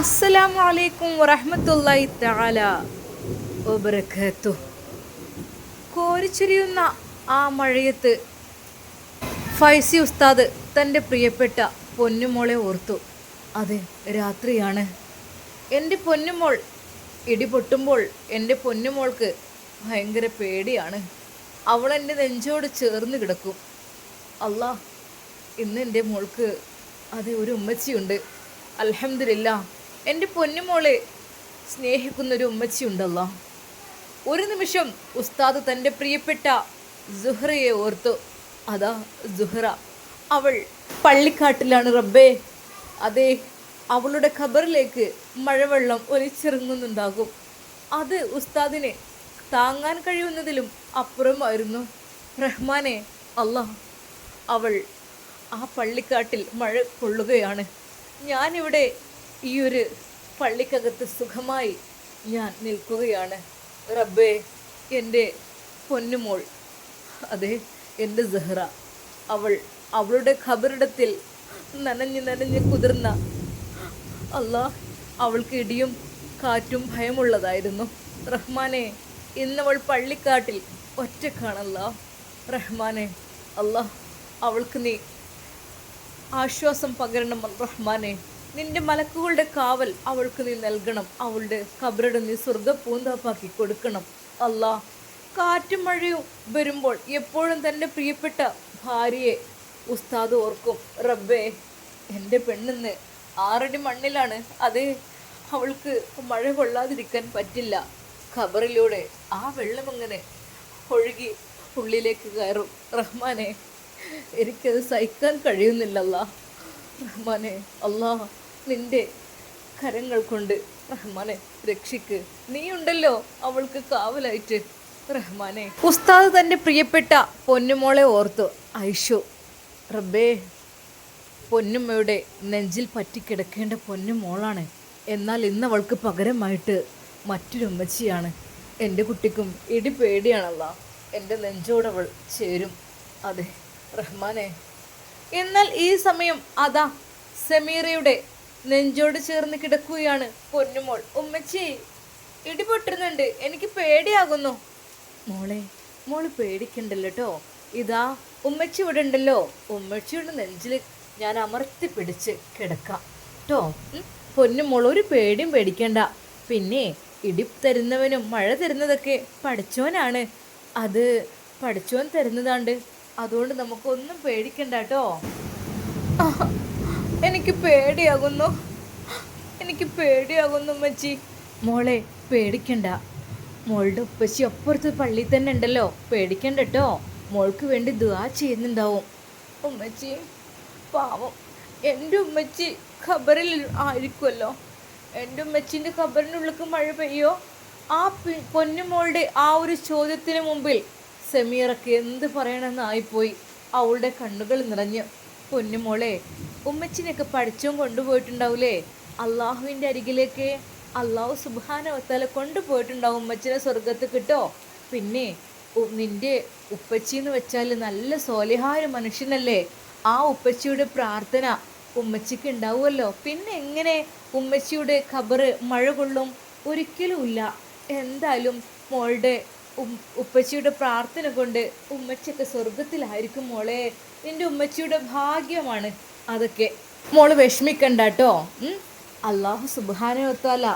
അസ്സലാമു അലൈക്കും വറഹ്മത്തുള്ളാഹി തആല വബറകാത്തു കോരിച്ചൊരിയുന്ന ആ മഴയത്ത് ഫൈസി ഉസ്താദ് തന്റെ പ്രിയപ്പെട്ട പൊന്നുമോളെ ഓർത്തു. അതെ രാത്രിയാണ്. എന്റെ പൊന്നുമോൾ ഇടി പൊട്ടുമ്പോൾ എന്റെ പൊന്നുമോൾക്ക് ഭയങ്കര പേടിയാണ്. അവൾ എന്റെ നെഞ്ചോട് ചേർന്ന് കിടക്കും. അല്ലാ ഇന്ന് എന്റെ മോൾക്ക് അതേ ഒരു ഉമ്മച്ചിയുണ്ട്. അൽഹംദുലില്ല എന്റെ പൊന്നുമോളെ സ്നേഹിക്കുന്നൊരു ഉമ്മച്ചിയുണ്ടല്ലോ. ഒരു നിമിഷം ഉസ്താദ് തന്റെ പ്രിയപ്പെട്ട സുഹ്റയെ ഓർത്തു അതാ സുഹ്റ അവൾ പള്ളിക്കാട്ടിലാണ് റബ്ബേ. അതെ അവളുടെ ഖബറിലേക്ക് മഴവെള്ളം ഒലിച്ചിറങ്ങുന്നുണ്ടാകും. അത് ഉസ്താദിനെ താങ്ങാൻ കഴിയുന്നതിലും അപ്പുറമായിരുന്നു. റഹ്മാനെ അല്ലാ അവൾ ആ പള്ളിക്കാട്ടിൽ മഴ കൊള്ളുകയാണ്. ഞാനിവിടെ ഈ ഒരു പള്ളിക്കകത്ത് സുഖമായി ഞാൻ നിൽക്കുകയാണ്. റബ്ബേ എന്റെ പൊന്നുമോൾ അതെ എന്റെ സെഹ്റ. അവൾ അവളുടെ ഖബറിടത്തിൽ നനഞ്ഞ് നനഞ്ഞ് കുതിർന്ന അല്ലാ അവൾക്ക് ഇടിയും കാറ്റും ഭയമുള്ളതായിരുന്നു. റഹ്മാനെ ഇന്നവൾ പള്ളിക്കാട്ടിൽ ഒറ്റക്കാണല്ല. റഹ്മാനെ അല്ലാ അവൾക്ക് നീ ആശ്വാസം പകരണം റഹ്മാനെ നിന്റെ മലക്കുകളുടെ കാവൽ അവൾക്ക് നീ നൽകണം. അവളുടെ കബറിട നീ സ്വർഗ പൂന്താപ്പാക്കി കൊടുക്കണം. അല്ലാ കാറ്റും മഴയും വരുമ്പോൾ എപ്പോഴും തന്റെ പ്രിയപ്പെട്ട ഭാര്യയെ ഉസ്താദ് ഓർക്കും. റബ്ബേ എന്റെ പെണ്ണിന്ന് ആറടി മണ്ണിലാണ്. അത് അവൾക്ക് മഴ കൊള്ളാതിരിക്കാൻ പറ്റില്ല. ഖബറിലൂടെ ആ വെള്ളം അങ്ങനെ ഒഴുകി ഉള്ളിലേക്ക് കയറും. റഹ്മാനെ എനിക്കത് സഹിക്കാൻ കഴിയുന്നില്ലല്ല. റഹ്മാനെ അല്ലാ നിന്റെ കരങ്ങൾ കൊണ്ട് റഹ്മാനെ രക്ഷിക്ക്. നീ ഉണ്ടല്ലോ അവൾക്ക് കാവലായിട്ട്. റഹ്മാനെ. ഉസ്താദ് തന്റെ പ്രിയപ്പെട്ട പൊന്നുമോളെ ഓർത്തു. ഐഷു റബ്ബേ പൊന്നുമ്മയുടെ നെഞ്ചിൽ പറ്റിക്കിടക്കേണ്ട പൊന്നുമോളാണ്. എന്നാൽ ഇന്ന് അവൾക്ക് പകരമായിട്ട് മറ്റൊരു ഉമ്മച്ചിയാണ്. എന്റെ കുട്ടിക്കും ഇടി പേടിയാണല്ല. എന്റെ നെഞ്ചോടവൾ ചേരും. അതെ റഹ്മാനെ. എന്നാൽ ഈ സമയം അതാ സമീറയുടെ നെഞ്ചോട് ചേർന്ന് കിടക്കുകയാണ്. പൊന്നുമോൾ ഉമ്മച്ചി ഇടിപൊട്ടുന്നുണ്ട് എനിക്ക് പേടിയാകുന്നു. മോളെ മോൾ പേടിക്കണ്ടല്ലോ കേട്ടോ ഇതാ ഉമ്മച്ചി ഇവിടെ ഉണ്ടല്ലോ. ഉമ്മച്ചിയുടെ നെഞ്ചിൽ ഞാൻ അമർത്തി പിടിച്ച് കിടക്കാം. കേട്ടോ പൊന്നുമോൾ ഒരു പേടിയും പേടിക്കണ്ട. പിന്നെ ഇടി തരുന്നവനും മഴ തരുന്നതൊക്കെ പഠിച്ചോനാണ് അത് പഠിച്ചോൻ തരുന്നതാണ്ട്. അതുകൊണ്ട് നമുക്കൊന്നും പേടിക്കണ്ട കേട്ടോ എനിക്ക് പേടിയാകുന്നു. എനിക്ക് പേടിയാകുന്നു ഉമ്മച്ചി. മോളെ പേടിക്കണ്ട. മോളുടെ ഉപ്പച്ചി അപ്പുറത്ത് പള്ളിയിൽ തന്നെ ഉണ്ടല്ലോ. പേടിക്കണ്ട കേട്ടോ. മോൾക്ക് വേണ്ടി ദുആ ചെയ്യുന്നുണ്ടാവും. ഉമ്മച്ചി പാവം. എന്റെ ഉമ്മച്ചി ഖബറിൽ ആയിരിക്കുമല്ലോ എന്റെ ഉമ്മച്ചിന്റെ ഖബറിനുള്ളിലേക്ക് മഴ പെയ്യോ? ആ പൊന്നുമോളുടെ ആ ഒരു ചോദ്യത്തിന് മുമ്പിൽ സെമീറൊക്കെ എന്ത് പറയണമെന്നായിപ്പോയി അവളുടെ കണ്ണുകൾ നിറഞ്ഞു. പൊന്നുമോളെ ഉമ്മച്ചിനൊക്കെ പഠിച്ചും കൊണ്ടുപോയിട്ടുണ്ടാവൂലേ? അള്ളാഹുവിന്റെ അരികിലേക്ക് അള്ളാഹു സുബാനവത്താല കൊണ്ടുപോയിട്ടുണ്ടാവും ഉമ്മച്ചിനെ സ്വർഗത്ത് കിട്ടോ? പിന്നെ നിന്റെ ഉപ്പച്ചി എന്ന് വെച്ചാൽ നല്ല സോലിഹായ മനുഷ്യനല്ലേ? ആ ഉപ്പച്ചിയുടെ പ്രാർത്ഥന ഉമ്മച്ചിക്ക് ഉണ്ടാവുമല്ലോ. പിന്നെ എങ്ങനെ ഉമ്മച്ചിയുടെ ഖബറ് മഴ കൊള്ളും? ഒരിക്കലുമില്ല എന്തായാലും മോളുടെ ഉപ്പച്ചിയുടെ പ്രാർത്ഥന കൊണ്ട് ഉമ്മച്ചൊക്കെ സ്വർഗത്തിലായിരിക്കും മോളെ. നിന്റെ ഉമ്മച്ചിയുടെ ഭാഗ്യമാണ് അതൊക്കെ. മോൾ വിഷമിക്കണ്ട കേട്ടോ അള്ളാഹു സുബാനോത്താല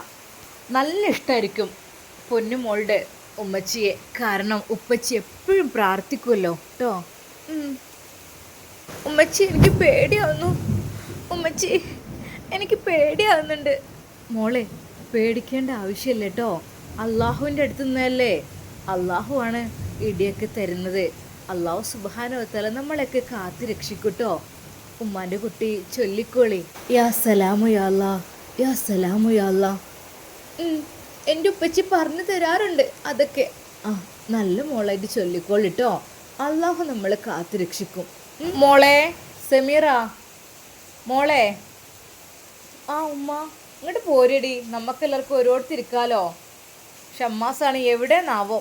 നല്ല ഇഷ്ടമായിരിക്കും പൊന്നു മോളുടെ ഉമ്മച്ചിയെ. കാരണം ഉപ്പച്ചി എപ്പോഴും പ്രാർത്ഥിക്കുമല്ലോ കേട്ടോ ഉമ്മച്ചി എനിക്ക് പേടിയാവുന്നു. ഉമ്മച്ചി എനിക്ക് പേടിയാവുന്നുണ്ട്. മോളെ പേടിക്കേണ്ട ആവശ്യമില്ല കേട്ടോ അള്ളാഹുവിന്റെ അടുത്ത് നിന്നല്ലേ അള്ളാഹു ആണ് ഇടിയൊക്കെ തരുന്നത്. അള്ളാഹു സുബാനോത്തല നമ്മളെയൊക്കെ കാത്തു രക്ഷിക്കൂട്ടോ. ഉമ്മാന്റെ കുട്ടി ചൊല്ലിക്കോളി. യാ സലാമു യാ സലാമു എന്റെ ഉപ്പച്ചി പറഞ്ഞു തരാറുണ്ട് അതൊക്കെ. ആ നല്ല മോളായിട്ട് ചൊല്ലിക്കോളിട്ടോ. അള്ളാഹു നമ്മളെ കാത്തു രക്ഷിക്കും. മോളെ സമീറ മോളെ. ആ ഉമ്മ ഇങ്ങോട്ട് പോരടി. നമുക്കെല്ലാവർക്കും ഓരോരുത്തിരിക്കാലോ ഷമ്മാസാണ് എവിടെന്നാവോ.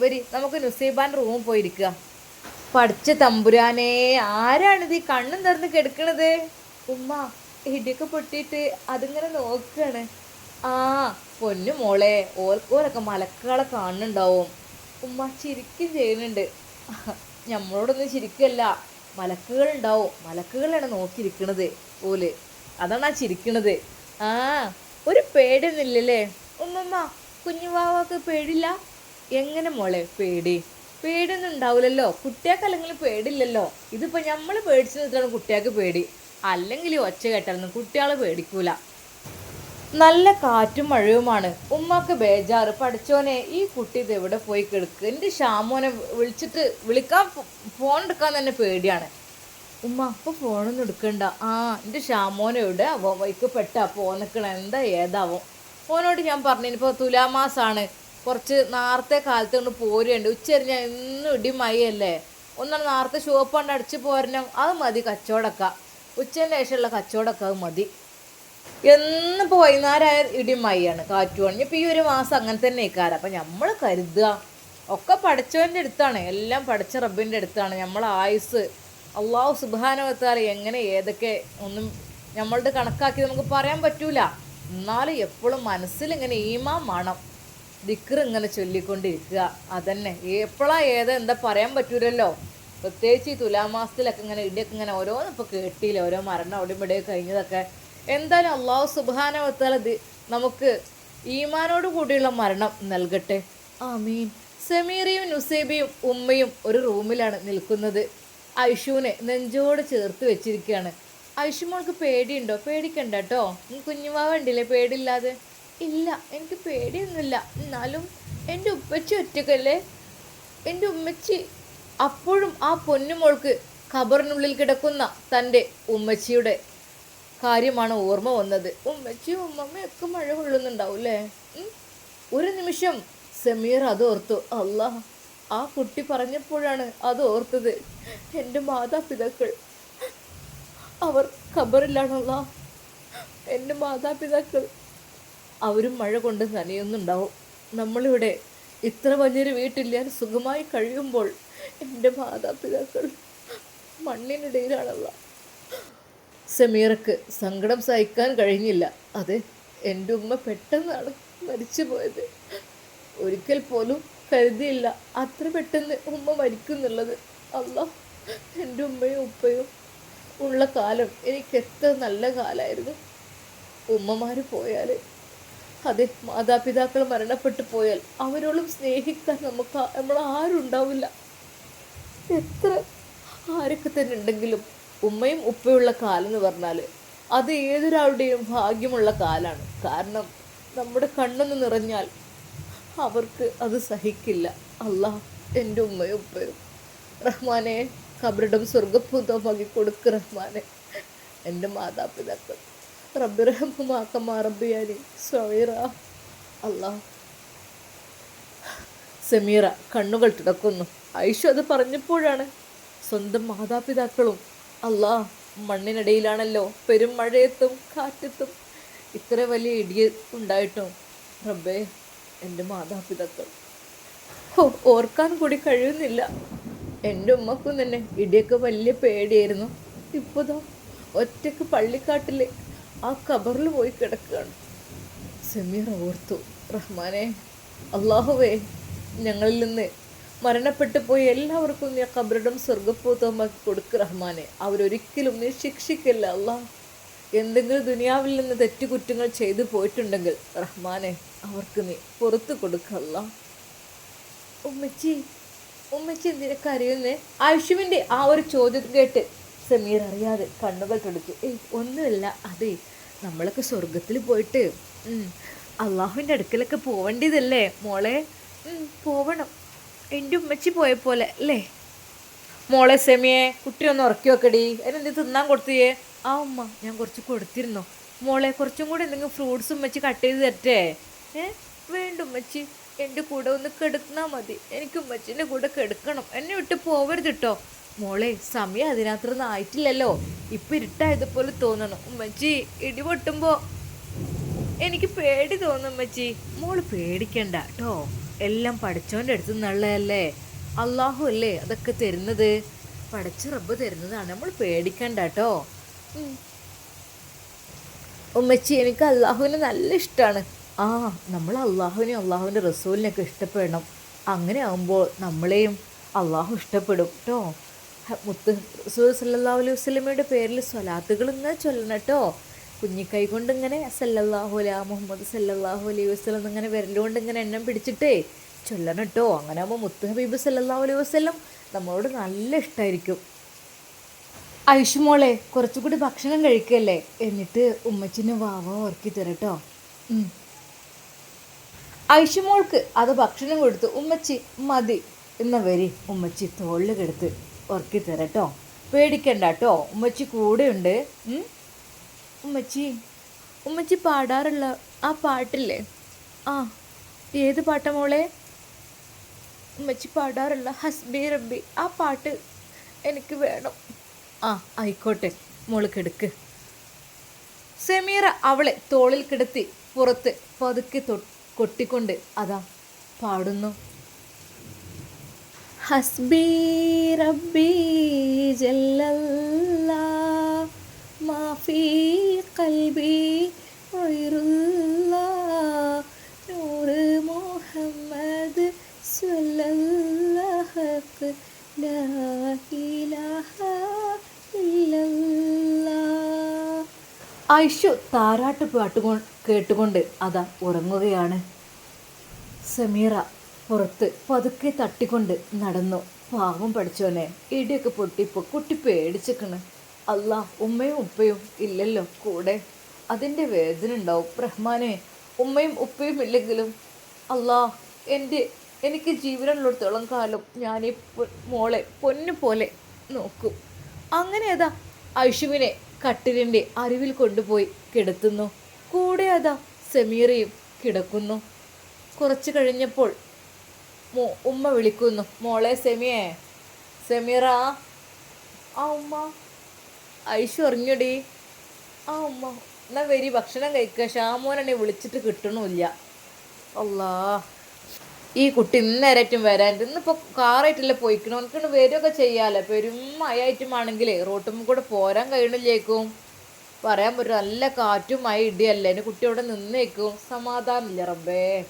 വരി നമുക്ക് നുസീബാൻ റൂമിൽ പോയിരിക്കുക പഠിച്ച തമ്പുരാനെ ആരാണിത് ഈ കണ്ണും തുറന്ന് കിടക്കണത്? ഉമ്മ ഇടിയൊക്കെ പൊട്ടിയിട്ട് അതിങ്ങനെ നോക്കുകയാണ് ആ പൊന്നു മോളെ ഓർക്കോരൊക്കെ മലക്കുകളെ കാണുന്നുണ്ടാവും. ഉമ്മ ചിരിക്കും ചെയ്യുന്നുണ്ട്. നമ്മളോടൊന്നും ചിരിക്കല്ല മലക്കുകൾ ഉണ്ടാവും മലക്കുകളാണ് നോക്കിയിരിക്കണത് ഓൽ. അതാണ് ആ ചിരിക്കണത്. ആ ഒരു പേടിയൊന്നുമില്ലല്ലേ? ഉമ്മമ്മ കുഞ്ഞുവാവക്ക് പേടില്ല എങ്ങനെ മോളെ? പേടി. പേടിയൊന്നും ഉണ്ടാവില്ലല്ലോ. കുട്ടികൾക്ക് അല്ലെങ്കിൽ പേടില്ലല്ലോ. ഇതിപ്പോൾ നമ്മൾ പേടിച്ചു നിൽക്കണം കുട്ടികൾക്ക് പേടി. അല്ലെങ്കിൽ ഒച്ച കേട്ടാലൊന്നും കുട്ടികളെ പേടിക്കൂല. നല്ല കാറ്റും മഴയുമാണ്. ഉമ്മക്ക് ബേജാറ്. പഠിച്ചോനെ ഈ കുട്ടി ഇത് എവിടെ പോയി കിടക്ക്. എന്റെ ഷാമോനെ വിളിച്ചിട്ട് വിളിക്കാൻ ഫോൺ എടുക്കാൻ തന്നെ പേടിയാണ്. ഉമ്മ അപ്പം ഫോണൊന്നും എടുക്കണ്ട. ആ എന്റെ ഷാമോനെ എവിടെ? ആവോ വൈക്ക് പെട്ടാ പോന്നിക്കണ. എന്താ ഏതാവോ? ഫോനോട് ഞാൻ പറഞ്ഞു ഇനിയിപ്പോൾ തുലാമാസാണ്. കുറച്ച് നേരത്തെ കാലത്ത് കൊണ്ട് പോരുണ്ട് ഉച്ചരിഞ്ഞ എന്നും ഇടി മഴയല്ലേ ഒന്നാണ് നേരത്തെ ഷോപ്പ് കൊണ്ട് അടിച്ച് പോരണം അത് മതി കച്ചവടക്ക. ഉച്ചന്റെ ശേഷമുള്ള കച്ചവടക്ക അത് മതി. എന്നിപ്പോൾ വൈകുന്നേരമായ ഇടിമയാണ് കാറ്റുവാണ് ഇപ്പം ഈ ഒരു മാസം അങ്ങനെ തന്നെ ഇക്കാരം അപ്പം നമ്മൾ കരുതുക. ഒക്കെ പഠിച്ചവന്റെ അടുത്താണ്. എല്ലാം പഠിച്ച റബ്ബിന്റെ അടുത്താണ്. നമ്മൾ ആയുസ് അള്ളാഹു സുബാനവത്താൽ എങ്ങനെ ഏതൊക്കെ ഒന്നും നമ്മളുടെ കണക്കാക്കി നമുക്ക് പറയാൻ പറ്റൂല. എന്നാലും എപ്പോഴും മനസ്സിൽ ഇങ്ങനെ ഈമാൻ വേണം. ദിക്ർ ഇങ്ങനെ ചൊല്ലിക്കൊണ്ടിരിക്കുക. അതന്നെ. എപ്പോഴാ ഏത് എന്താ പറയാൻ പറ്റൂലല്ലോ. പ്രത്യേകിച്ച് ഈ തുലാമാസത്തിലൊക്കെ ഇങ്ങനെ ഇടിയൊക്കെ ഇങ്ങനെ ഓരോന്നും ഇപ്പോൾ കേട്ടില്ല. ഓരോ മരണം അവിടെ ഇവിടെ കഴിഞ്ഞതൊക്കെ. എന്തായാലും അള്ളാഹു സുബാനവത്താൽ നമുക്ക് ഈമാനോട് കൂടിയുള്ള മരണം നൽകട്ടെ. ആമീൻ. സമീറയും നുസേബിയും ഉമ്മയും ഒരു റൂമിലാണ് നിൽക്കുന്നത്. ഐഷുവിനെ നെഞ്ചോട് ചേർത്ത് വെച്ചിരിക്കുകയാണ്. ഐഷു മോൾക്ക് പേടിയുണ്ടോ? പേടിക്കണ്ട കേട്ടോ. കുഞ്ഞുമാവ ഉണ്ടില്ലേ പേടിയില്ലാതെ ഇല്ല എനിക്ക് പേടിയൊന്നുമില്ല. എന്നാലും എന്റെ ഉപ്പച്ചി ഒറ്റക്കല്ലേ എന്റെ ഉമ്മച്ചി അപ്പോഴും ആ പൊന്നുമോൾക്ക് ഖബറിനുള്ളിൽ കിടക്കുന്ന തന്റെ ഉമ്മച്ചിയുടെ കാര്യമാണ് ഓർമ്മ വന്നത്. ഉമ്മച്ചിയും ഉമ്മമ്മയൊക്കെ മഴ കൊള്ളുന്നുണ്ടാവും അല്ലേ ഒരു നിമിഷം സമീർ അത് ഓർത്തു. അല്ലാ ആ കുട്ടി പറഞ്ഞപ്പോഴാണ് അത് ഓർത്തത്. എന്റെ മാതാപിതാക്കൾ. അവർ ഖബറിലാണല്ല. എന്റെ മാതാപിതാക്കൾ. അവരും മഴ കൊണ്ട് നനയുന്നുണ്ടാവും. നമ്മളിവിടെ ഇത്ര വലിയൊരു വീട്ടിൽ സുഖമായി കഴിയുമ്പോൾ എന്റെ മാതാപിതാക്കൾ മണ്ണിനിടയിലാണല്ല. സമീറക്ക് സങ്കടം സഹിക്കാൻ കഴിഞ്ഞില്ല. അതെ എന്റെ ഉമ്മ പെട്ടെന്നാണ് മരിച്ചു പോയത്. ഒരിക്കൽ പോലും കരുതിയില്ല അത്ര പെട്ടെന്ന് ഉമ്മ മരിക്കുന്നുള്ളത്. അല്ല എന്റെ ഉമ്മയും ഉപ്പയും ഉള്ള കാലം എനിക്ക് എത്ര നല്ല കാലമായിരുന്നു. ഉമ്മമാർ പോയാൽ അതെ മാതാപിതാക്കൾ മരണപ്പെട്ടു പോയാൽ അവരോളും സ്നേഹിക്കാൻ നമുക്ക് നമ്മൾ ആരും ഉണ്ടാവില്ല എത്ര ആരൊക്കെ തന്നെ ഉണ്ടെങ്കിലും ഉമ്മയും ഉപ്പയുള്ള കാലം എന്ന് പറഞ്ഞാൽ അത് ഏതൊരാളുടെയും ഭാഗ്യമുള്ള കാലാണ്. കാരണം നമ്മുടെ കണ്ണെന്ന് നിറഞ്ഞാൽ അവർക്ക് അത് സഹിക്കില്ല. അല്ലാ എന്റെ ഉമ്മയും ഉപ്പയും. റഹ്മാനെ കബറിടം സ്വർഗഭൂതമാക്കി കൊടുക്ക് റഹ്മാനെ. എന്റെ മാതാപിതാക്കൾ. റബ്ബിറഹമാക്കമാ റബ്ബിയാനി സൊയറ അല്ലാ. സമീറ കണ്ണുകൾ തുടക്കുന്നു ഐഷ അത് പറഞ്ഞപ്പോഴാണ് സ്വന്തം മാതാപിതാക്കളും അല്ലാ മണ്ണിനിടയിലാണല്ലോ പെരും മഴയത്തും കാറ്റത്തും ഇത്ര വലിയ ഇടിയ ഉണ്ടായിട്ടും. റബ്ബേ എന്റെ മാതാപിതാക്കൾ. ഓ ഓർക്കാൻ കൂടി കഴിയുന്നില്ല. എന്റെ ഉമ്മക്കും തന്നെ ഇടിയൊക്കെ വലിയ പേടിയായിരുന്നു. ഇപ്പോൾ ഒറ്റയ്ക്ക് പള്ളിക്കാട്ടിൽ ആ കബറിൽ പോയി കിടക്കുകയാണ്. സമീർ ഓർത്തു റഹ്മാനെ അള്ളാഹുവേ ഞങ്ങളിൽ നിന്ന് മരണപ്പെട്ടു പോയി എല്ലാവർക്കും നീ കബറിടം സ്വർഗപ്പൂതമാക്കി കൊടുക്ക് റഹ്മാനെ. അവരൊരിക്കലും നീ ശിക്ഷിക്കില്ല അള്ളാഹ് എന്തെങ്കിലും ദുനിയാവിൽ നിന്ന് തെറ്റുകുറ്റങ്ങൾ ചെയ്തു പോയിട്ടുണ്ടെങ്കിൽ റഹ്മാനെ അവർക്ക് നീ പുറത്തു കൊടുക്കല്ല ഉമ്മച്ചി ഉമ്മച്ചി എന്തിനൊക്കെ അറിയുന്നേ? ആയുഷുവിന്റെ ആ ഒരു ചോദ്യം കേട്ട് സമീർ അറിയാതെ കണ്ണുകൾ തുടിച്ചു. ഏയ് ഒന്നുമില്ല. അതെ നമ്മളൊക്കെ സ്വർഗത്തിൽ പോയിട്ട് അള്ളാഹുവിന്റെ അടുക്കലൊക്കെ പോവേണ്ടതല്ലേ മോളെ? പോവണം. എന്റെ ഉമ്മച്ചി പോയ പോലെ അല്ലേ? മോളെ സെമിയെ കുട്ടി ഒന്ന് ഉറക്കി വെക്കടി. അതിനെന്ത് തിന്നാൻ കൊടുത്തിയേ? ആ ഉമ്മ ഞാൻ കുറച്ച് കൊടുത്തിരുന്നു. മോളെ കുറച്ചും കൂടെ എന്തെങ്കിലും ഫ്രൂട്ട്സ് ഉമ്മച്ചി കട്ട് ചെയ്ത് തരട്ടെ? ഏ വേണ്ട ഉമ്മച്ചി. എന്റെ കൂടെ ഒന്ന് കിടന്നാൽ മതി. എനിക്ക് ഉമ്മച്ചിന്റെ കൂടെ കിടക്കണം. എന്നെ വിട്ട് പോവരുത് കേട്ടോ മോളെ സമയം അതിനകത്തൊന്നും ആയിട്ടില്ലല്ലോ. ഇപ്പം ഇരുട്ടായതുപോലെ തോന്നണം. ഉമ്മച്ചി ഇടി പൊട്ടുമ്പോൾ എനിക്ക് പേടി തോന്നും ഉമ്മച്ചി. മോൾ പേടിക്കണ്ട കേട്ടോ എല്ലാം പഠിച്ചോന്റെ അടുത്ത് നിന്നുള്ളതല്ലേ. അള്ളാഹു അല്ലേ അതൊക്കെ തരുന്നത്? പഠിച്ച റബ്ബ് തരുന്നതാണ്. നമ്മൾ പേടിക്കണ്ട കേട്ടോ ഉമ്മച്ചി എനിക്ക് അള്ളാഹുവിനെ നല്ല ഇഷ്ടമാണ് ആ നമ്മൾ അള്ളാഹുവിനെ അള്ളാഹുവിന്റെ റസൂലിനെയൊക്കെ ഇഷ്ടപ്പെടണം. അങ്ങനെ ആകുമ്പോൾ നമ്മളെയും അള്ളാഹു ഇഷ്ടപ്പെടും കേട്ടോ മുത്ത് സല്ലല്ലാഹു അലൈഹി വസല്ലമയുടെ പേരിൽ സ്വലാത്തുകൾ ഇങ്ങനെ ചൊല്ലണം കേട്ടോ. കുഞ്ഞിക്കൈ കൊണ്ട് ഇങ്ങനെ സല്ലല്ലാഹു അല മുഹമ്മദ് സല്ലല്ലാഹു അലൈഹി വസ്ലം എന്നിങ്ങനെ വിരലുകൊണ്ട് ഇങ്ങനെ എണ്ണം പിടിച്ചിട്ടേ ചൊല്ലണം കേട്ടോ. അങ്ങനെ ആകുമ്പോൾ മുത്ത് ഹബീബ് സല്ലല്ലാഹു അലൈഹി വസ്ലം നമ്മളോട് നല്ല ഇഷ്ടമായിരിക്കും ഐഷുമോളെ കുറച്ചുകൂടി ഭക്ഷണം കഴിക്കല്ലേ? എന്നിട്ട് ഉമ്മച്ചിന് വാവ ഉറക്കി തരട്ടോ ഐഷുമോൾക്ക് അത് ഭക്ഷണം കൊടുത്ത് ഉമ്മച്ചി മതി എന്ന വരി ഉമ്മച്ചി തോളിൽ കെടുത്ത്. ഉറക്കി തരാം കേട്ടോ പേടിക്കണ്ട കേട്ടോ ഉമ്മച്ചി കൂടെയുണ്ട്. ഉമ്മച്ചി. ഉമ്മച്ചി പാടാറുള്ള ആ പാട്ടില്ലേ? ആ ഏത് പാട്ട മോളെ? ഉമ്മച്ചി പാടാറുള്ള ഹസ്ബി റബ്ബി ആ പാട്ട് എനിക്ക് വേണം. ആ ആയിക്കോട്ടെ. മോൾ കിടക്ക്. സെമീറ അവളെ തോളിൽ കിടത്തി പുറത്ത് പതുക്കെ കൊട്ടിക്കൊണ്ട് അതാ പാടുന്നു. ഹസ്ബി റബ്ബി ജല്ലല്ലാ മാഫി കൽബി ഗൈറുല്ലാ നൂറ് മുഹമ്മദ് ഐഷു താരാട്ട് പാട്ടുകൊ കേട്ടുകൊണ്ട് അതാ ഉറങ്ങുകയാണ്. സമീറ പുറത്ത് പതുക്കെ തട്ടിക്കൊണ്ട് നടന്നു. പാവം പഠിച്ചോനെ ഇടിയൊക്കെ പൊട്ടിപ്പോ കുട്ടി പേടിച്ചിക്കണ് അല്ല ഉമ്മയും ഉപ്പയും ഇല്ലല്ലോ കൂടെ. അതിന്റെ വേദന ഉണ്ടാവും റഹ്മാനെ. ഉമ്മയും ഉപ്പയും ഇല്ലെങ്കിലും അല്ലാ എന്റെ എനിക്ക് ജീവനുള്ളിടത്തോളം കാലം ഞാൻ ഈ മോളെ പൊന്നു പോലെ നോക്കും. അങ്ങനെ അതാ ഐഷുവിനെ കട്ടിലിന്റെ അരിവിൽ കൊണ്ടുപോയി കിടത്തുന്നു. കൂടെ അതാ സെമീറയും കിടക്കുന്നു. കുറച്ച് കഴിഞ്ഞപ്പോൾ ഉമ്മ വിളിക്കുന്നു. മോളെ സെമിയെ. സെമീറ ആ ഉമ്മ. ഐഷു ഉറങ്ങിയടി ആ ഉമ്മ. എന്നാ വരി ഭക്ഷണം കഴിക്കുക ഷാമോനെ വിളിച്ചിട്ട് കിട്ടണമില്ല അല്ലാ ഈ കുട്ടി ഇന്നേരറ്റും വരാൻ ഇന്നിപ്പോൾ കാറായിട്ടല്ലേ പോയിക്കണം? എനിക്കൊണ്ട് വരികയൊക്കെ ചെയ്യാമല്ലോ പെരും ആണെങ്കിലേ റോട്ടും കൂടെ പോരാൻ കഴിയണില്ലേക്കും. പറയാൻ പറ്റും നല്ല കാറ്റും മഴ ഇടിയല്ലേ എന്റെ കുട്ടി അവിടെ നിന്നേക്കും. സമാധാനമില്ല റബ്ബേ.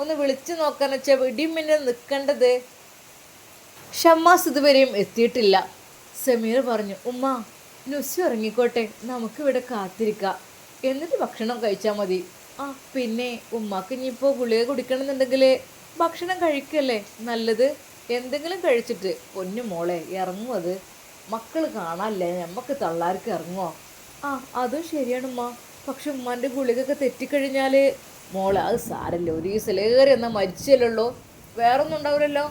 ഒന്ന് വിളിച്ചു നോക്കാന്ന് വെച്ചാൽ ഇടിമിന്നെ നിൽക്കേണ്ടത് ഷമ്മാസ് ഇതുവരെയും എത്തിയിട്ടില്ല. സമീർ പറഞ്ഞു ഉമ്മ നുസ് ഇറങ്ങിക്കോട്ടെ നമുക്ക് ഇവിടെ കാത്തിരിക്കാം. എന്നിട്ട് ഭക്ഷണം കഴിച്ചാൽ മതി. ആ പിന്നെ ഉമ്മാക്ക് ഇനിയിപ്പോൾ ഗുളിക കുടിക്കണമെന്നുണ്ടെങ്കിൽ ഭക്ഷണം കഴിക്കല്ലേ? നല്ലത്. എന്തെങ്കിലും കഴിച്ചിട്ട് പൊന്നു മോളെ ഇറങ്ങും അത്. മക്കൾ കാണാല്ലേ നമുക്ക് തള്ളാർക്ക് ഇറങ്ങുമോ ആ അതും ശരിയാണ് ഉമ്മ. പക്ഷെ ഉമ്മാന്റെ ഗുളികയൊക്കെ തെറ്റിക്കഴിഞ്ഞാൽ മോളെ അത് സാരല്ല. ഒരു ദിവസലേറെ എന്നാൽ മരിച്ചല്ലോ വേറെ ഒന്നും ഉണ്ടാവില്ലല്ലോ.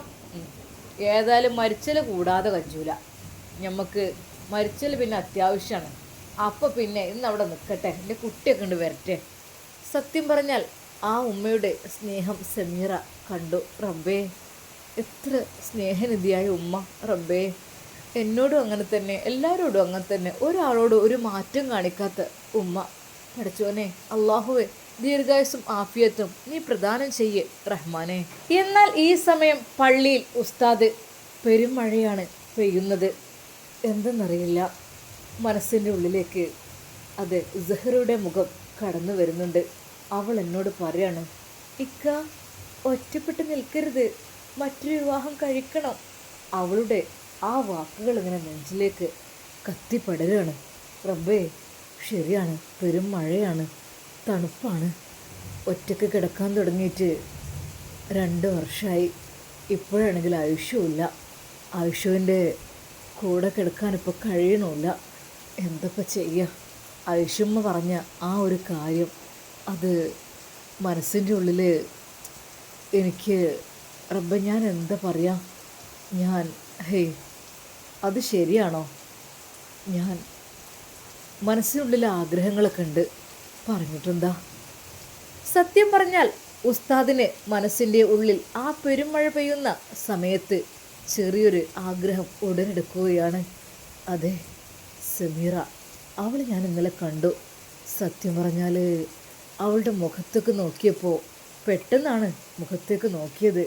ഏതായാലും മരിച്ചൽ കൂടാതെ കഞ്ചൂല ഞമ്മക്ക് മരിച്ചൽ പിന്നെ അത്യാവശ്യമാണ് അപ്പോൾ പിന്നെ ഇന്ന് അവിടെ നിൽക്കട്ടെ എന്റെ കുട്ടിയൊക്കെ ഉണ്ട് വരട്ടെ. സത്യം പറഞ്ഞാൽ ആ ഉമ്മയുടെ സ്നേഹം സമീറ കണ്ടു. റബ്ബേ എത്ര സ്നേഹനിധിയായ ഉമ്മ. റബ്ബേ എന്നോടും അങ്ങനെ തന്നെ എല്ലാവരോടും അങ്ങനെ തന്നെ. ഒരാളോടും ഒരു മാറ്റം കാണിക്കാത്ത ഉമ്മ. പഠിച്ചോനെ അള്ളാഹുവെ ദീർഘായുസും ആഫിയത്തും നീ പ്രദാനം ചെയ്യേ റഹ്മാനെ. എന്നാൽ ഈ സമയം പള്ളിയിൽ ഉസ്താദ് പെരുമഴയാണ് പെയ്യുന്നത്. എന്തെന്നറിയില്ല. മനസ്സിന്റെ ഉള്ളിലേക്ക് അത് സെഹ്റയുടെ മുഖം കടന്നു വരുന്നുണ്ട്. അവൾ എന്നോട് പറയാണ് ഇക്ക ഒറ്റപ്പെട്ട് നിൽക്കരുത്. മറ്റൊരു വിവാഹം കഴിക്കണം. അവളുടെ ആ വാക്കുകൾ ഇങ്ങനെ നെഞ്ചിലേക്ക് കത്തിപ്പടരുകയാണ്. റബ്ബേ ശരിയാണ്. പെരും മഴയാണ് തണുപ്പാണ്. ഒറ്റയ്ക്ക് കിടക്കാൻ തുടങ്ങിയിട്ട് രണ്ട് വർഷമായി ഇപ്പോഴാണെങ്കിൽ ആയുഷ്യമില്ല. ആയുഷുവിന്റെ കൂടെ കിടക്കാൻ ഇപ്പോൾ കഴിയണമില്ല. എന്തൊക്കെ ചെയ്യുക ആയുഷമ്മ പറഞ്ഞ ആ ഒരു കാര്യം അത് മനസ്സിന്റെ ഉള്ളിൽ എനിക്ക് റബ്ബ ഞാൻ എന്താ പറയാ? ഞാൻ ഹേയ് അത് ശരിയാണോ? ഞാൻ മനസ്സിനുള്ളിൽ ആഗ്രഹങ്ങളൊക്കെ ഉണ്ട്. പറഞ്ഞിട്ടെന്താ? സത്യം പറഞ്ഞാൽ ഉസ്താദിന് മനസ്സിന്റെ ഉള്ളിൽ ആ പെരുമഴ പെയ്യുന്ന സമയത്ത് ചെറിയൊരു ആഗ്രഹം ഉടനെടുക്കുകയാണ് അതെ സമീറ അവൾ ഞാൻ ഇന്നലെ കണ്ടു. സത്യം പറഞ്ഞാൽ അവളുടെ മുഖത്തേക്ക് നോക്കിയപ്പോൾ പെട്ടെന്നാണ് മുഖത്തേക്ക് നോക്കിയത്.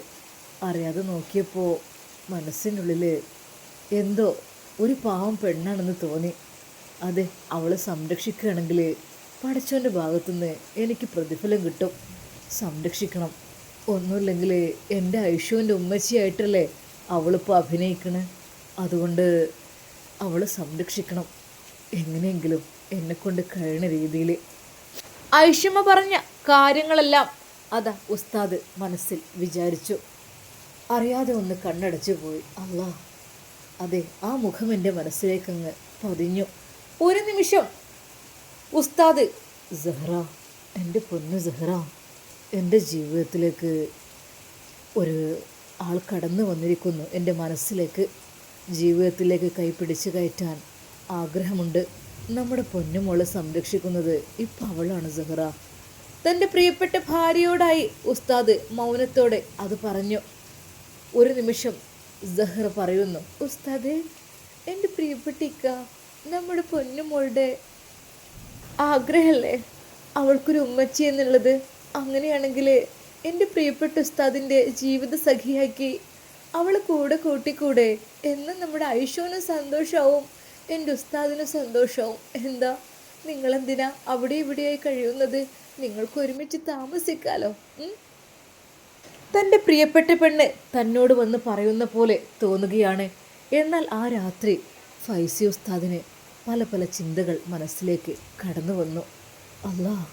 അറിയാതെ നോക്കിയപ്പോൾ മനസ്സിനുള്ളിൽ എന്തോ ഒരു പാവം പെണ്ണാണെന്ന് തോന്നി. അതെ അവളെ സംരക്ഷിക്കുകയാണെങ്കിൽ പഠിച്ചവന്റെ ഭാഗത്തുനിന്ന് എനിക്ക് പ്രതിഫലം കിട്ടും. സംരക്ഷിക്കണം. ഒന്നുമില്ലെങ്കിൽ എന്റെ ഐഷുവിന്റെ ഉമ്മച്ചിയായിട്ടല്ലേ അവളിപ്പോൾ അഭിനയിക്കണ്? അതുകൊണ്ട് അവളെ സംരക്ഷിക്കണം. എങ്ങനെയെങ്കിലും എന്നെക്കൊണ്ട് കഴിയുന്ന രീതിയിൽ. ഐഷമ്മ പറഞ്ഞ കാര്യങ്ങളെല്ലാം അതാ ഉസ്താദ് മനസ്സിൽ വിചാരിച്ചു. അറിയാതെ ഒന്ന് കണ്ണടച്ചു പോയി. അല്ലാ അതെ ആ മുഖം എന്റെ മനസ്സിലേക്കങ്ങ് പതിഞ്ഞു. ഒരു നിമിഷം ഉസ്താദ് സെഹ്റ എന്റെ പൊന്നു സെഹ്റ എന്റെ ജീവിതത്തിലേക്ക് ഒരു ആൾ കടന്നു വന്നിരിക്കുന്നു. എന്റെ മനസ്സിലേക്ക് ജീവിതത്തിലേക്ക് കൈപിടിച്ച് കയറ്റാൻ ആഗ്രഹമുണ്ട്. നമ്മുടെ പൊന്നുമോളെ സംരക്ഷിക്കുന്നത് ഇപ്പം അവളാണ് സെഹ്റ. തന്റെ പ്രിയപ്പെട്ട ഭാര്യയോടായി ഉസ്താദ് മൗനത്തോടെ അത് പറഞ്ഞു. ഒരു നിമിഷം സെഹ്റ പറയുന്നു ഉസ്താദേ എന്റെ പ്രിയപ്പെട്ടിക്ക നമ്മുടെ പൊന്നുമോളുടെ ആഗ്രഹമല്ലേ അവൾക്കൊരു ഉമ്മച്ചി എന്നുള്ളത്. അങ്ങനെയാണെങ്കിൽ എന്റെ പ്രിയപ്പെട്ട ഉസ്താദിന്റെ ജീവിത സഖിയാക്കി അവൾ കൂടെ കൂട്ടിക്കൂടെ. എന്നും നമ്മുടെ ഐഷോനും സന്തോഷമാവും എന്റെ ഉസ്താദിനും സന്തോഷമാവും എന്താ? നിങ്ങളെന്തിനാ അവിടെ ഇവിടെയായി കഴിയുന്നത്? നിങ്ങൾക്ക് ഒരുമിച്ച് താമസിക്കാലോ. തന്റെ പ്രിയപ്പെട്ട പെണ്ണ് തന്നോട് വന്ന് പറയുന്ന പോലെ തോന്നുകയാണ്. എന്നാൽ ആ രാത്രി ഫൈസി ഉസ്താദിന് പല പല ചിന്തകൾ മനസ്സിലേക്ക് കടന്നു വന്നു. അല്ലാ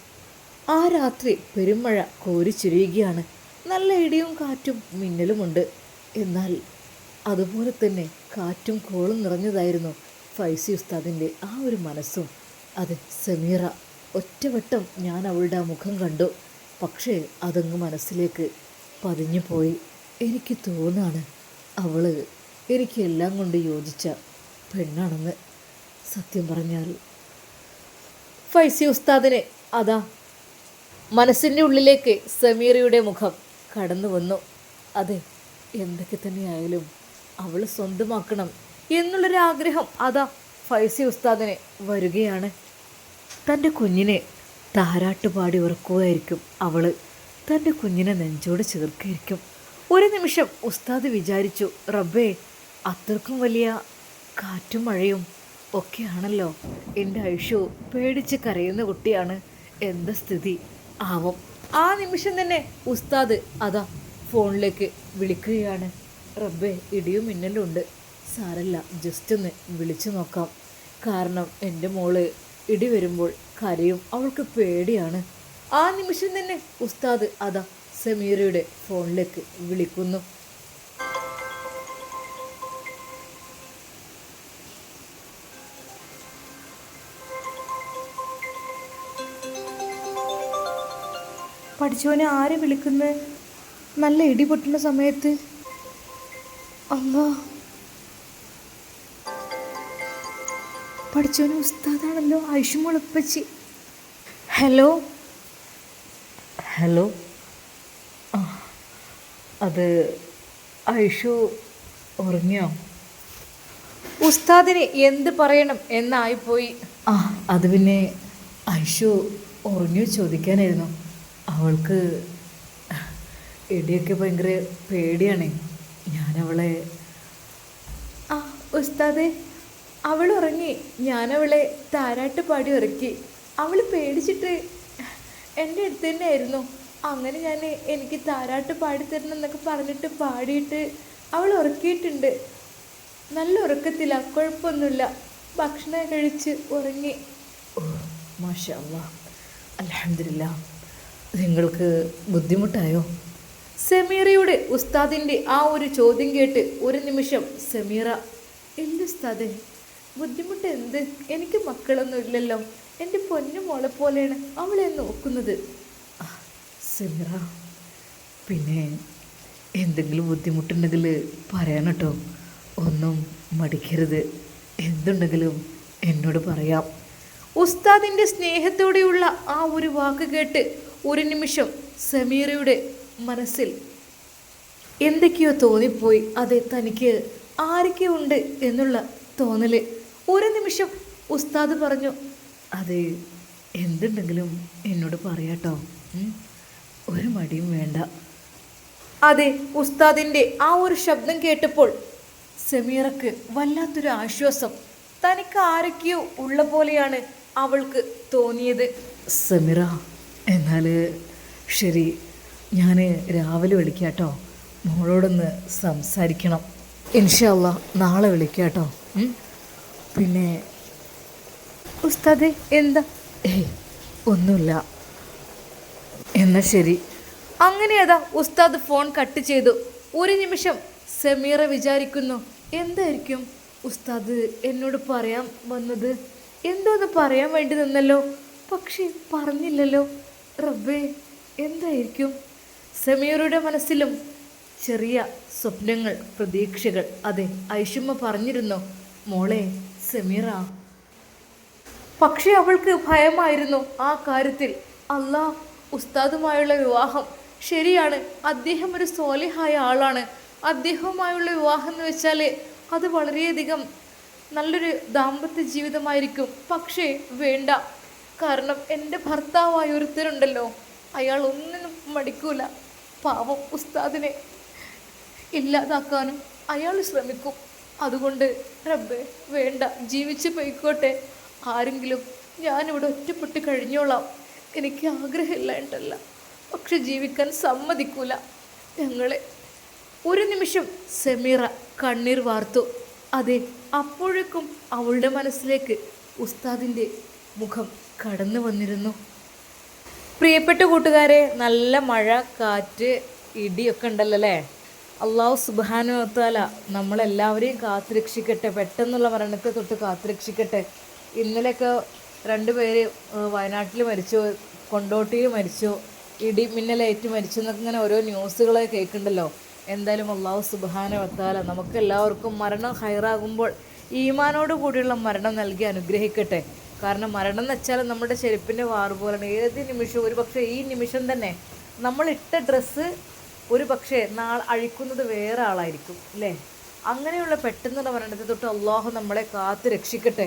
ആ രാത്രി പെരുമഴ കോരിച്ചുരിയുകയാണ്. നല്ല ഇടിയും കാറ്റും മിന്നലുമുണ്ട്. എന്നാൽ അതുപോലെ തന്നെ കാറ്റും കോളും നിറഞ്ഞതായിരുന്നു ഫൈസി ഉസ്താദിന്റെ ആ ഒരു മനസ്സും. അത് സമീറ ഒറ്റവട്ടം ഞാൻ അവളുടെ ആ മുഖം കണ്ടു. പക്ഷേ അതങ്ങ് മനസ്സിലേക്ക് പതിഞ്ഞു പോയി എനിക്ക് തോന്നാണ് അവൾ എനിക്ക് എല്ലാം കൊണ്ട് യോജിച്ച പെണ്ണാണെന്ന്. സത്യം പറഞ്ഞാൽ. ഫൈസി ഉസ്താദിനെ അതാ മനസ്സിന്റെ ഉള്ളിലേക്ക് സമീറയുടെ മുഖം കടന്നു വന്നു. അതെ എന്തൊക്കെ തന്നെയായാലും അവൾ സ്വന്തമാക്കണം എന്നുള്ളൊരാഗ്രഹം അതാ ഫൈസി ഉസ്താദിനെ വരികയാണ്. തന്റെ കുഞ്ഞിനെ താരാട്ടുപാടി ഉറക്കുകയായിരിക്കും അവൾ തന്റെ കുഞ്ഞിനെ നെഞ്ചോട് ചേർക്കായിരിക്കും. ഒരു നിമിഷം ഉസ്താദ് വിചാരിച്ചു റബ്ബേ അത്രക്കും വലിയ കാറ്റും മഴയും ഒക്കെയാണല്ലോ. എന്റെ ഐഷു പേടിച്ച് കരയുന്ന കുട്ടിയാണ്. എന്താ സ്ഥിതി? ആവും. ആ നിമിഷം തന്നെ ഉസ്താദ് അതാ ഫോണിലേക്ക് വിളിക്കുകയാണ്. റബ്ബേ ഇടിയും മിന്നലും ഉണ്ട്. സാരല്ല ജസ്റ്റ് ഒന്ന് വിളിച്ചു നോക്കാം. കാരണം എന്റെ മോൾ ഇടി വരുമ്പോൾ കരയും. അവൾക്ക് പേടിയാണ്. ആ നിമിഷം തന്നെ ഉസ്താദ് അതാ സമീറയുടെ ഫോണിലേക്ക് വിളിക്കുന്നു. പഠിച്ചവനെ ആരെ വിളിക്കുന്നത് നല്ല ഇടി പൊട്ടുന്ന സമയത്ത്. അമ്മ പഠിച്ചവന് ഉസ്താദാണല്ലോ ആയിഷുമോൾ മുളപ്പച്ചി ഹലോ? ഹലോ. അത് ഐഷു ഉറങ്ങിയോ? ഉസ്താദിനെ എന്ത് പറയണം എന്നായിപ്പോയി. ആ അത് പിന്നെ ഐഷു ഉറങ്ങിയോ ചോദിക്കാനായിരുന്നു. അവൾക്ക് ഇടിയൊക്കെ ഭയങ്കര പേടിയാണ്. ഞാനവളെ ആ ഉസ്താദെ അവൾ ഉറങ്ങി ഞാനവളെ താരാട്ട് പാടി ഉറക്കി അവൾ പേടിച്ചിട്ട് എന്റെ അടുത്ത് തന്നെ ആയിരുന്നു അങ്ങനെ ഞാൻ എനിക്ക് താരാട്ട് പാടി തരണം എന്നൊക്കെ പറഞ്ഞിട്ട് പാടിയിട്ട് അവൾ ഉറക്കിയിട്ടുണ്ട് നല്ല ഉറക്കത്തില്ല കുഴപ്പമൊന്നുമില്ല. ഭക്ഷണം കഴിച്ച് ഉറങ്ങി. ഓ മാഷാ അലഹമില്ല നിങ്ങൾക്ക് ബുദ്ധിമുട്ടായോ? സെമീറയുടെ ഉസ്താദിന്റെ ആ ഒരു ചോദ്യം കേട്ട് ഒരു നിമിഷം സെമീറ ഇല്ല ഉസ്താദെ ബുദ്ധിമുട്ട് എന്ത്? എനിക്ക് മക്കളൊന്നും ഇല്ലല്ലോ. എന്റെ പൊന്നു മോളെ പോലെയാണ് അവളെ നോക്കുന്നത്. സമീറ പിന്നെ എന്തെങ്കിലും ബുദ്ധിമുട്ടുണ്ടെങ്കിൽ പറയണം കേട്ടോ. ഒന്നും മടിക്കരുത്. എന്തുണ്ടെങ്കിലും എന്നോട് പറയാം. ഉസ്താദിന്റെ സ്നേഹത്തോടെയുള്ള ആ ഒരു വാക്ക് കേട്ട് ഒരു നിമിഷം സമീറയുടെ മനസ്സിൽ എന്തൊക്കെയോ തോന്നിപ്പോയി. അതെ തനിക്ക് ആരൊക്കെ ഉണ്ട് എന്നുള്ള തോന്നൽ ഒരു നിമിഷം ഉസ്താദ് പറഞ്ഞു അത് എന്തുണ്ടെങ്കിലും എന്നോട് പറയാട്ടോ. ഒരു മടിയും വേണ്ട. അതെ ഉസ്താദിന്റെ ആ ഒരു ശബ്ദം കേട്ടപ്പോൾ സമീറക്ക് വല്ലാത്തൊരു ആശ്വാസം. തനിക്ക് ആരൊക്കെയോ ഉള്ള പോലെയാണ് അവൾക്ക് തോന്നിയത്. സമീറ എന്നാൽ ശരി ഞാൻ രാവിലെ വിളിക്കാം കേട്ടോ മോളോടൊന്ന് സംസാരിക്കണം. ഇൻഷല്ല നാളെ വിളിക്കാം കേട്ടോ പിന്നെ ഉസ്താദെ എന്താ? ഏയ് ഒന്നുമില്ല. എന്നാൽ ശരി. അങ്ങനെ അതാ ഉസ്താദ് ഫോൺ കട്ട് ചെയ്തു ഒരു നിമിഷം സമീറ വിചാരിക്കുന്നു. എന്തായിരിക്കും ഉസ്താദ് എന്നോട് പറയാൻ വന്നത്? എന്തോന്ന് പറയാൻ വേണ്ടി നിന്നല്ലോ? പക്ഷേ പറഞ്ഞില്ലല്ലോ. റബ്ബേ എന്തായിരിക്കും? സമീറയുടെ മനസ്സിലും ചെറിയ സ്വപ്നങ്ങൾ പ്രതീക്ഷകൾ. അതെ ഐഷുമ്മ പറഞ്ഞിരുന്നു മോളെ സമീറ. പക്ഷേ അവൾക്ക് ഭയമായിരുന്നു ആ കാര്യത്തിൽ. അല്ലാ ഉസ്താദുമായുള്ള വിവാഹം ശരിയാണ്. അദ്ദേഹം ഒരു സോലിഹായ ആളാണ്. അദ്ദേഹവുമായുള്ള വിവാഹം എന്ന് വെച്ചാൽ അത് വളരെയധികം നല്ലൊരു ദാമ്പത്യ ജീവിതമായിരിക്കും. പക്ഷേ വേണ്ട. കാരണം എന്റെ ഭർത്താവായ ഒരുത്തരുണ്ടല്ലോ. അയാൾ ഒന്നിനും മടിക്കൂല. പാവം ഉസ്താദിനെ ഇല്ലാതാക്കാനും അയാൾ ശ്രമിക്കും. അതുകൊണ്ട് റബ്ബേ വേണ്ട. ജീവിച്ച് പോയിക്കോട്ടെ. ആരെങ്കിലും ഞാനിവിടെ ഒറ്റപ്പെട്ട് കഴിഞ്ഞോളാം. എനിക്ക് ആഗ്രഹമില്ലായിട്ടല്ല പക്ഷെ ജീവിക്കാൻ സമ്മതിക്കൂല. ഞങ്ങളെ ഒരു നിമിഷം സെമീറ കണ്ണീർ വാർത്തു. അതെ അപ്പോഴേക്കും അവളുടെ മനസ്സിലേക്ക് ഉസ്താദിന്റെ മുഖം കടന്നു വന്നിരുന്നു. പ്രിയപ്പെട്ട കൂട്ടുകാരെ നല്ല മഴ കാറ്റ് ഇടിയൊക്കെ ഉണ്ടല്ലോ അല്ലേ? അള്ളാഹു സുബാനുവത്താല നമ്മളെല്ലാവരെയും കാത്തുരക്ഷിക്കട്ടെ. പെട്ടെന്നുള്ള മരണത്തെ തൊട്ട് കാത്തുരക്ഷിക്കട്ടെ. ഇന്നലെയൊക്കെ രണ്ടുപേര് വയനാട്ടിൽ മരിച്ചു കൊണ്ടോട്ടിയിൽ മരിച്ചു ഇടി മിന്നലേറ്റ് മരിച്ചു എന്നൊക്കെ ഇങ്ങനെ ഓരോ ന്യൂസുകളെ കേൾക്കുന്നുണ്ടല്ലോ. എന്തായാലും അള്ളാഹു സുബാനുവത്താല നമുക്ക് എല്ലാവർക്കും മരണം ഹൈറാകുമ്പോൾ ഈമാനോട് കൂടിയുള്ള മരണം നൽകി അനുഗ്രഹിക്കട്ടെ. കാരണം മരണം എന്ന് വെച്ചാൽ നമ്മുടെ ചെരുപ്പിന്റെ വാറ് പോലെയാണ് ഏത് നിമിഷവും ഒരു പക്ഷേ ഈ നിമിഷം തന്നെ നമ്മളിട്ട ഡ്രസ്സ് ഒരു പക്ഷേ നാളെ അഴിക്കുന്നത് വേറെ ആളായിരിക്കും അല്ലേ? അങ്ങനെയുള്ള പെട്ടെന്നുള്ള മരണത്തെ തൊട്ട് അള്ളാഹു നമ്മളെ കാത്തു രക്ഷിക്കട്ടെ.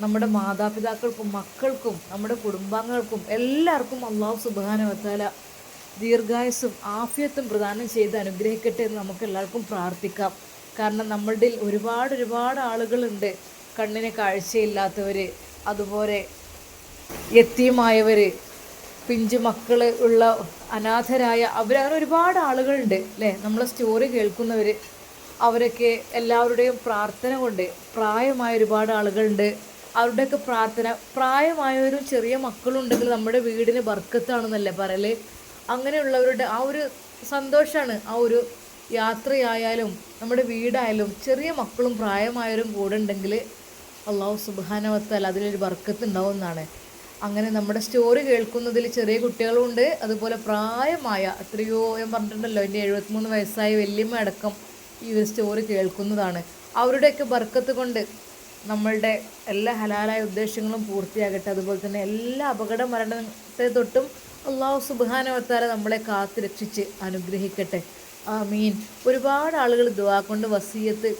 നമ്മുടെ മാതാപിതാക്കൾക്കും മക്കൾക്കും നമ്മുടെ കുടുംബാംഗങ്ങൾക്കും എല്ലാവർക്കും അള്ളാഹു സുബാനവത്താല ദീർഘായുസും ആഫിയത്തും പ്രദാനം ചെയ്ത് അനുഗ്രഹിക്കട്ടെ എന്ന് നമുക്ക് എല്ലാവർക്കും പ്രാർത്ഥിക്കാം. കാരണം നമ്മളുടെ ഒരുപാട് ഒരുപാട് ആളുകളുണ്ട് കണ്ണിന് കാഴ്ചയില്ലാത്തവർ അതുപോലെ എത്തിയുമായവർ പിഞ്ചു മക്കൾ ഉള്ള അനാഥരായ അവർ അങ്ങനെ ഒരുപാട് ആളുകളുണ്ട് അല്ലേ? നമ്മളെ സ്റ്റോറി കേൾക്കുന്നവർ അവരൊക്കെ എല്ലാവരുടെയും പ്രാർത്ഥന കൊണ്ട് പ്രായമായ ഒരുപാട് ആളുകളുണ്ട്. അവരുടെയൊക്കെ പ്രാർത്ഥന പ്രായമായവരും ചെറിയ മക്കളുണ്ടെങ്കിൽ നമ്മുടെ വീടിന് ബർക്കത്താണെന്നല്ലേ പറയൽ അങ്ങനെയുള്ളവരുടെ ആ ഒരു സന്തോഷമാണ് ആ ഒരു യാത്രയായാലും നമ്മുടെ വീടായാലും ചെറിയ മക്കളും പ്രായമായവരും കൂടെ ഉണ്ടെങ്കിൽ അള്ളാഹു സുബാനവത്താൽ അതിലൊരു ബർക്കത്ത് ഉണ്ടാവുമെന്നാണ് അങ്ങനെ നമ്മുടെ സ്റ്റോറി കേൾക്കുന്നതിൽ ചെറിയ കുട്ടികളുണ്ട്. അതുപോലെ പ്രായമായ എത്രയോ ഞാൻ പറഞ്ഞിട്ടുണ്ടല്ലോ എന്റെ എഴുപത്തിമൂന്ന് വയസ്സായ വല്യമ്മ അടക്കം ഈ ഒരു സ്റ്റോറി കേൾക്കുന്നതാണ്. അവരുടെയൊക്കെ ബർക്കത്ത് കൊണ്ട് നമ്മളുടെ എല്ലാ ഹലാലായ ഉദ്ദേശങ്ങളും പൂർത്തിയാകട്ടെ. അതുപോലെ തന്നെ എല്ലാ അപകട മരണത്തെ തൊട്ടും അള്ളാഹു സുബാനവത്താല നമ്മളെ കാത്തു രക്ഷിച്ച് അനുഗ്രഹിക്കട്ടെ. ആ മീൻ ഒരുപാട് ആളുകൾ ദുവാ കൊണ്ട് വസീയത്ത്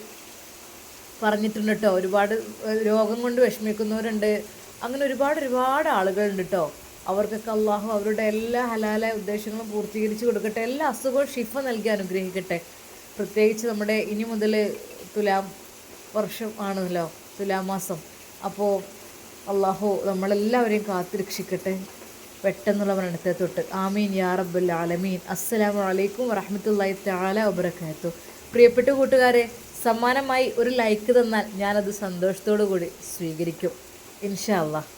പറഞ്ഞിട്ടുണ്ട് കേട്ടോ ഒരുപാട് രോഗം കൊണ്ട് വിഷമിക്കുന്നവരുണ്ട്. അങ്ങനെ ഒരുപാട് ഒരുപാട് ആളുകളുണ്ട് കേട്ടോ അവർക്കൊക്കെ അള്ളാഹു അവരുടെ എല്ലാ ഹലാല ഉദ്ദേശങ്ങളും പൂർത്തീകരിച്ച് കൊടുക്കട്ടെ. എല്ലാ അസുഖവും ഷിഫ നൽകി അനുഗ്രഹിക്കട്ടെ. പ്രത്യേകിച്ച് നമ്മുടെ ഇനി മുതൽ തുലാം വർഷം ആണല്ലോ തുലാമാസം. അപ്പോൾ അള്ളാഹു നമ്മളെല്ലാവരെയും കാത്തുരക്ഷിക്കട്ടെ. പെട്ടെന്നുള്ള മരണത്തെ തൊട്ട്. ആമീൻ യാ റബ്ബുൽ ആലമീൻ. അസ്സലാമു അലൈക്കും വറഹ്മത്തുള്ളാഹി തആല വബറകാതുഹു. പ്രിയപ്പെട്ട കൂട്ടുകാരെ സമ്മാനമായി ഒരു ലൈക്ക് തന്നാൽ ഞാനത് സന്തോഷത്തോടു കൂടി സ്വീകരിക്കും. ഇൻഷാ അല്ലാഹ്